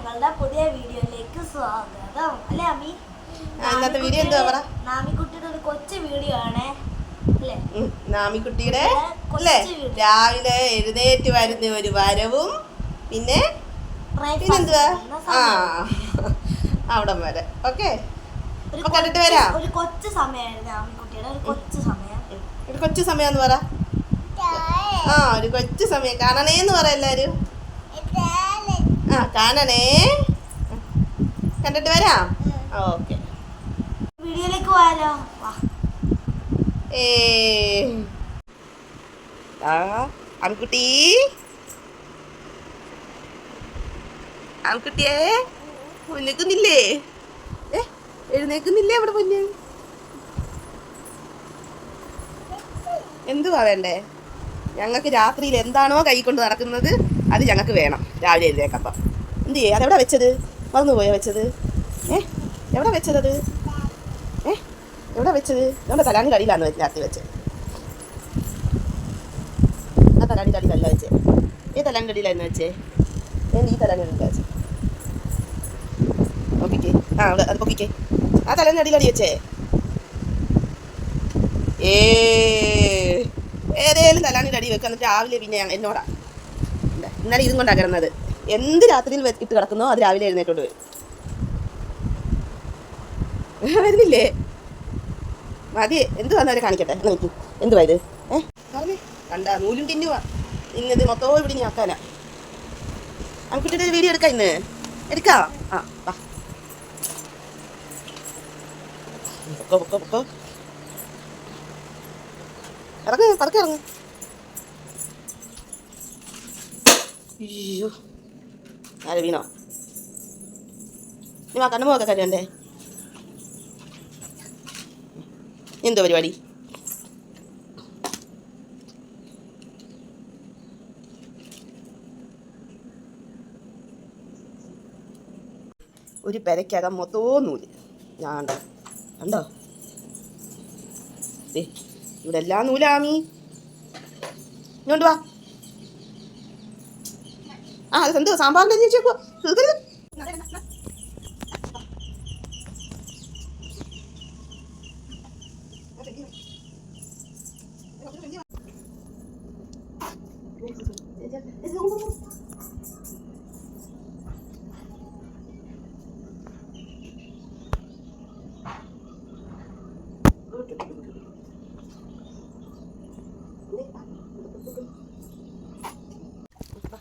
ഞങ്ങളുടെ പുതിയ വീഡിയോയിലേക്ക് സ്വാഗതം. അല്ലേ അമ്മി? ആ, ഇന്നത്തെ വീഡിയോ എന്താ പറ? നാമിക്കുട്ടിയുടെ ഒരു കൊച്ചു വീഡിയോ ആണേ. അല്ലേ? നാമിക്കുട്ടിയുടെ അല്ലേ രാവിലെ എഴുന്നേറ്റ് വരുന്ന ഒരു വരവും പിന്നെ അവിടെ പിന്നെന്തുവാ? ആ സമയം. വരെ. ഓക്കെ. കണ്ടിട്ട് കൊച്ചു- വരാം. ഒരു കൊച്ചു സമയമായിരുന്നു നാമിക്കുട്ടിയുടെ ഒരു കൊച്ചു സമയം. ഒരു കൊച്ചു സമയം പറ. ആ ഒരു കൊച്ചു സമയം. കാണണേന്ന് പറ എല്ലാരും. ആ കാണണേ കണ്ടിട്ട് വരാം? ഓക്കെ. വീഡിയോയിലേക്ക് പോയാലോ? ഏ. ആ ആൺകുട്ടി ആൺകുട്ടിയെ എഴുന്നേക്കുന്നില്ലേ ഏ എഴുന്നേക്കുന്നില്ലേ അവിടെ പൊന്നു? എന്തുവാ വേണ്ടേ? ഞങ്ങൾക്ക് രാത്രിയിൽ എന്താണോ കൈ കൊണ്ട് നടക്കുന്നത് അത് ഞങ്ങൾക്ക് വേണം. രാവിലെ എഴുന്നേക്കപ്പം എന്ത് ചെയ്യേ അതെവിടെ വെച്ചത്? മറന്നുപോയോ വെച്ചത്? ഏ? എവിടെ വെച്ചത് ഏ? എവിടെ വെച്ചത്? നമ്മുടെ തലാണി കടിയിലാണ് രാത്രി വെച്ചത് ആ തലാണി കടിയിലല്ല വെച്ചേ. ഏ തലാണി കടിയിലായിരുന്നു വെച്ചേ? ഞാൻ ഈ തലാണി കടിയിലാണ് വെച്ചേ. ഓക്കേ ആ അവിടെ അത് പൊക്കിക്കേ. ആ തലാണി കടിയിലടി വെച്ചേ. ഏ ഏതേലും തലാണി അടി വെക്കുക രാവിലെ പിന്നെ എന്നോടാ. ഇന്നലെ ഇതും കൊണ്ടാണ് കിടന്നത്. എന്ത് രാത്രിയിൽ ഇട്ട് കിടക്കുന്നോ അത് രാവിലെ എഴുന്നേറ്റോണ്ട് വരും. വരുന്നില്ലേ? മതി എന്ത് വന്നവരെ കാണിക്കട്ടെ. എന്നാ എന്ത് ഇത് ഏ? പറഞ്ഞേ. കണ്ട നൂലും തിന്നുവാ ഇന്നത് മൊത്തവും ഇവിടെ ഇനി ആക്കാനാ. അൻകുട്ടിയുടെ ഒരു വീഡിയോ എടുക്കാം ഇന്ന്. എടുക്കാ? ആ വാ. പൊക്കോ പൊക്കോ പൊക്കോ. ഇറങ്ങ് പതുക്കെ അയ്യോ. ആരെ വീണോ നീ വാ കണ്ണുമൊക്കെ കരുവണ്ടേ എന്തോ പരിപാടി ഒരു പെരയ്ക്കകം മൊത്തവും നൂൽ ഞാൻ കണ്ടോ ഇവിടെ എല്ലാ നൂലാമീ ഇങ്ങോട്ട് വാ ആ അത് എന്തോ സാമ്പാറിന്റെ അരി വെച്ചേക്കോ തീർക്കരുത് നീ വാ, നീ വാ. ആ, നമുക്ക് വേണം,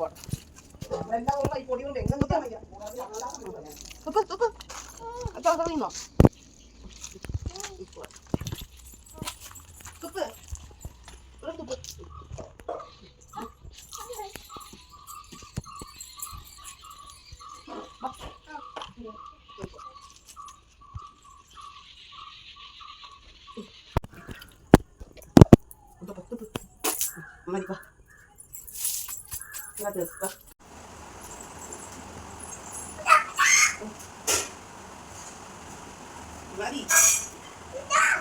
പോട്ടെ.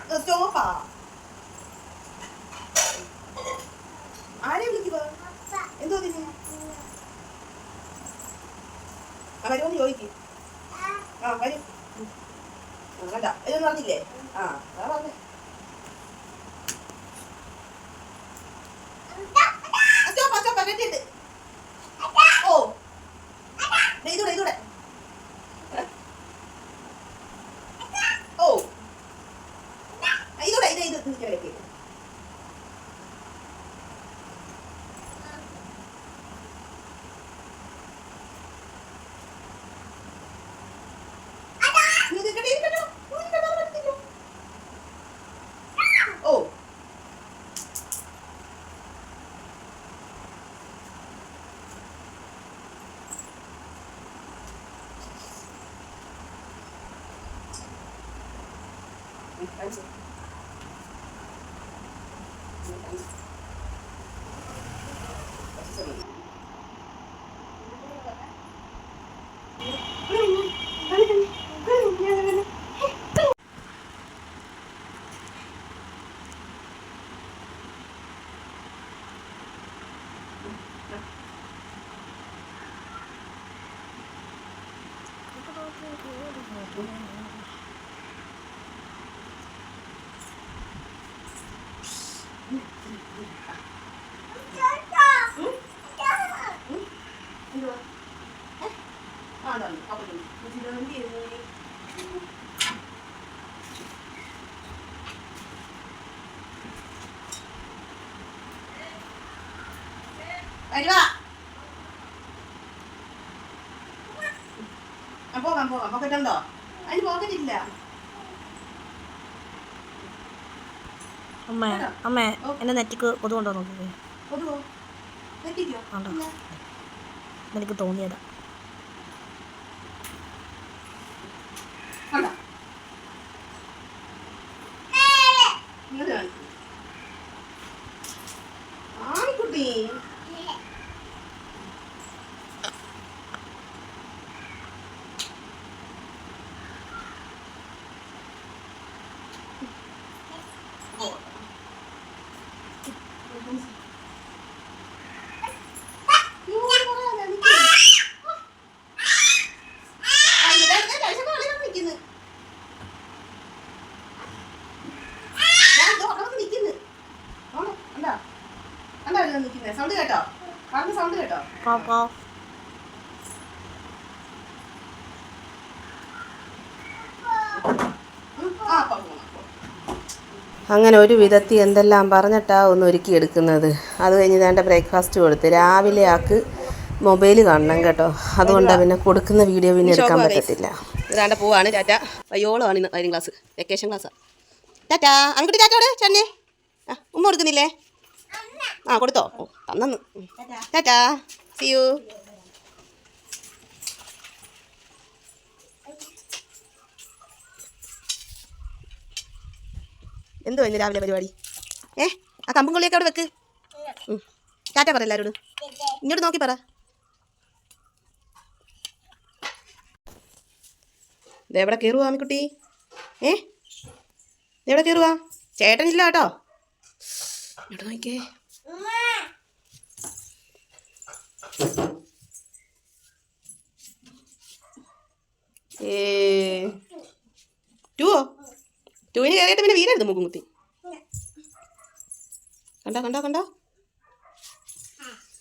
ഇത് സ്റ്റോപ്പാ. ആരെ വിളിക്കുക എന്തോ തിന്നു ആ വരുമെന്ന് ചോദിക്ക് ആ വരും. ആ, ഇതൊന്നും പറഞ്ഞില്ലേ ആ അതാ പറഞ്ഞേ സ്റ്റോപ്പാ സ്റ്റോപ്പാ ദേ ഇതൂടെ ഇതൂടെ കാണിച്ചു എന്തുവാ ആ, പോകാം പോകാം. പോക്കറ്റ് ഉണ്ടോ? അതിന് പോക്കറ്റ് അമ്മേ അമ്മ എന്നെ നെറ്റിക്ക് കൊതുകൊണ്ടോ നോക്കിക്കേ. കൊതുവോ തെറ്റിക്കോ ഉണ്ടോ എനിക്ക് തോന്നിയതാ. കണ്ടോ ഇങ്ങോട്ട് കാണിക്ക്. ആണിക്കുട്ടി സൗണ്ട് കേട്ടോ? സൗണ്ട് കേട്ടോ. അങ്ങനെ ഒരു വിധത്തിൽ എന്തെല്ലാം പറഞ്ഞിട്ടാ ഒന്ന് ഒരുക്കി എടുക്കുന്നത്? അത് കഴിഞ്ഞ് വേണ്ട ബ്രേക്ക്ഫാസ്റ്റ് കൊടുത്ത്. രാവിലെ ആക്ക് മൊബൈൽ കാണണം കേട്ടോ. അതുകൊണ്ട് പിന്നെ കൊടുക്കുന്ന വീഡിയോ പിന്നെ എടുക്കാൻ. പറ്റത്തില്ല. ഇതാണ്ട് പോവാണ് ടാറ്റ. വയ്യോളമാണ് ഇന്ന് വൈദ്യം ക്ലാസ് വെക്കേഷൻ ക്ലാസ്സാണ് ടാറ്റ അങ്ങോട്ട് ടാറ്റോട് ചെന്നെ ആ ഉമ്മ കൊടുക്കുന്നില്ലേ? ആ കൊടുത്തോ. ഓ തന്നു ടാറ്റാ. സി യു എന്തോ ഇന്ന് രാവിലെ പരിപാടി? ഏ ആ കമ്പും കൊള്ളിയൊക്കെ അവിടെ വെക്ക്. ടാറ്റ പറ എല്ലാവരോടും ഇങ്ങോട്ട് നോക്കി പറ. ഇതെവിടെ കയറുവാ ആമിക്കുട്ടി? ഏ? ഇതെവിടെ കയറുവാ ചേട്ടനില്ല കേട്ടോ. ഇങ്ങോട്ട് നോക്കിയേ ഏ ടുവോ? ടൂവിന് കയറിയിട്ട് പിന്നെ വീരരുത് മൂക്കുംകുത്തി കണ്ടോ കണ്ടോ കണ്ടോ?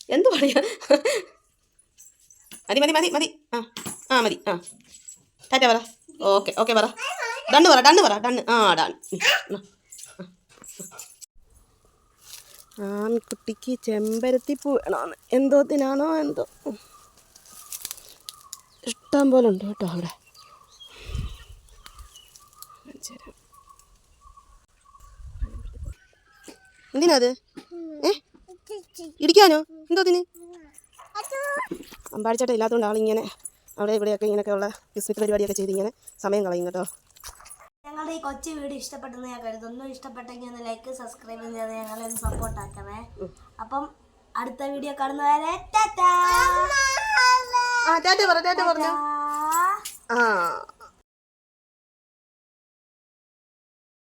എന്ത് പറയാ മതി മതി മതി മതി. ആ ആ മതി ആ. ടാറ്റ പറ. ഓക്കെ ഓക്കെ പറ. ഡണ്ണ് പറ ഡണ്ണ് പറ ഡണ്ണ്. ആ ഡൺ. ആൺകുട്ടിക്ക് ചെമ്പരത്തിപ്പൂ വേണമെന്ന് എന്തോത്തിനാണോ എന്തോ. ഇഷ്ടം പോലെ ഉണ്ട് കേട്ടോ അവിടെ. എന്തിനാ അത്? ഏ? ഇടിക്കാനോ? എന്തോ അതിന്? അമ്പാടിച്ചേട്ടൻ ഇല്ലാത്തതുകൊണ്ട് ആളിങ്ങനെ അവിടെ ഇവിടെയൊക്കെ ഇങ്ങനെയൊക്കെ ഉള്ള ബിസ്മിറ്റ് പരിപാടിയൊക്കെ ചെയ്ത് ഇങ്ങനെ സമയം കളയും കേട്ടോ. ഞങ്ങളുടെ ഈ കൊച്ചു വീഡിയോ ഇഷ്ടപ്പെട്ടെന്ന് ഞാൻ കരുതുന്നു. ഇഷ്ടപ്പെട്ടെങ്കിൽ ഒന്ന് ലൈക്ക് സബ്സ്ക്രൈബ് ചെയ്ത് ഞങ്ങളെ ഒന്ന് സപ്പോർട്ട് ആക്കണേ. അപ്പം അടുത്ത വീഡിയോ കാണുന്നവരെ ടാറ്റാ. ആ ടാറ്റ ടാറ്റ. പറഞ്ഞു. ആ.